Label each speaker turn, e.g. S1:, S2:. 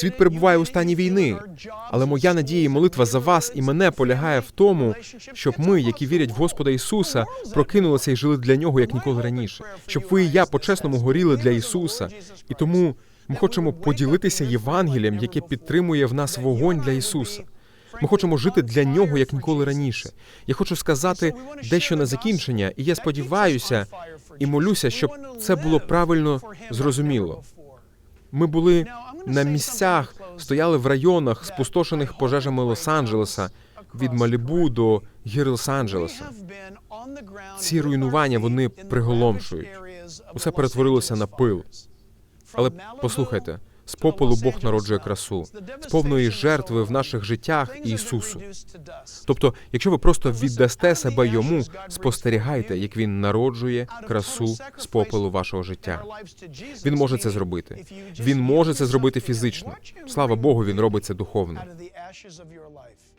S1: Світ перебуває у стані війни. Але моя надія і молитва за вас і мене полягає в тому, щоб ми, які вірять в Господа Ісуса, прокинулися і жили для нього як ніколи раніше. Щоб ви і я по-чесному горіли для Ісуса. І тому ми хочемо поділитися Євангелієм, яке підтримує в нас вогонь для Ісуса. Ми хочемо жити для нього як ніколи раніше. Я хочу сказати дещо на закінчення, і я сподіваюся і молюся, щоб це було правильно зрозуміло. Ми були на місцях, стояли в районах, спустошених пожежами Лос-Анджелеса від Малібу до гір Лос-Анджелеса.
S2: Ці руйнування вони приголомшують.
S1: Усе перетворилося на пил. Але послухайте, з попелу Бог народжує красу, з повної жертви в наших життях Ісусу. Тобто, якщо ви просто віддасте себе йому, спостерігайте, як він народжує красу з попелу вашого життя. Він може це зробити. Він може це зробити фізично. Слава Богу, він робить це духовно.